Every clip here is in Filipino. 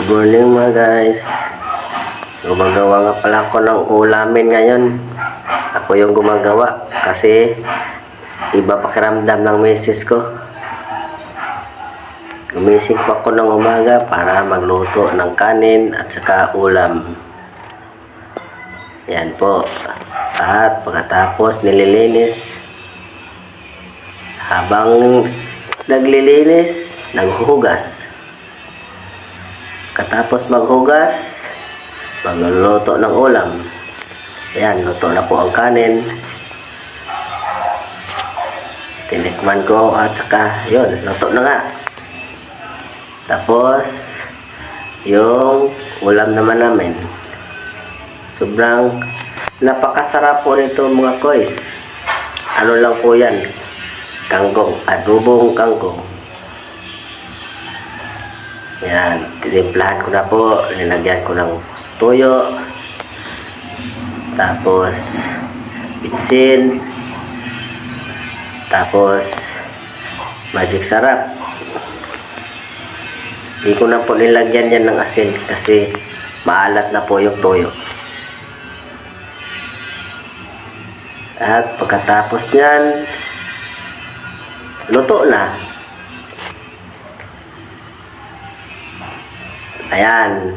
Good morning mga guys. Gumagawa nga pala ako ng ulamin ngayon. Ako yung gumagawa kasi iba pakiramdam ng misis ko. Gumising pa ako ng umaga para magluto ng kanin at saka ulam. Yan po. At pagkatapos nililinis. Habang naglilinis, naghuhugas. Katapos maghugas, magluluto ng ulam. Ayan, luto na po ang kanin. Tinikman ko at saka, yun, luto na nga. Tapos, yung ulam naman namin. Sobrang napakasarap po nito mga koys. Ano lang po yan? Kangkong, adobong kangkong. Yan, tinimplahan ko na po, linagyan ko ng toyo, tapos bitsin, tapos magic sarap. Hindi ko na po nilagyan yan ng asin kasi maalat na po yung toyo. At pagkatapos niyan, luto na. Ayan.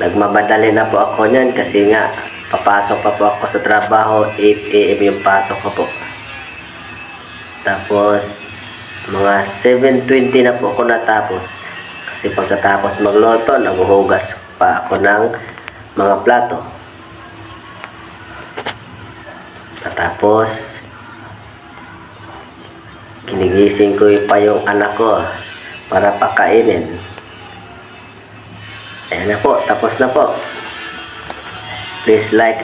Nagmamadali na po ako niyan kasi nga papasok pa po ako sa trabaho 8 a.m. yung pasok ko po. Tapos mga 7.20 na po ako natapos. Kasi pagkatapos magloto, naghuhugas pa ako ng mga plato. Tapos, kinigising ko pa yung anak ko para pakainin. Ayan na po, tapos na po. Please like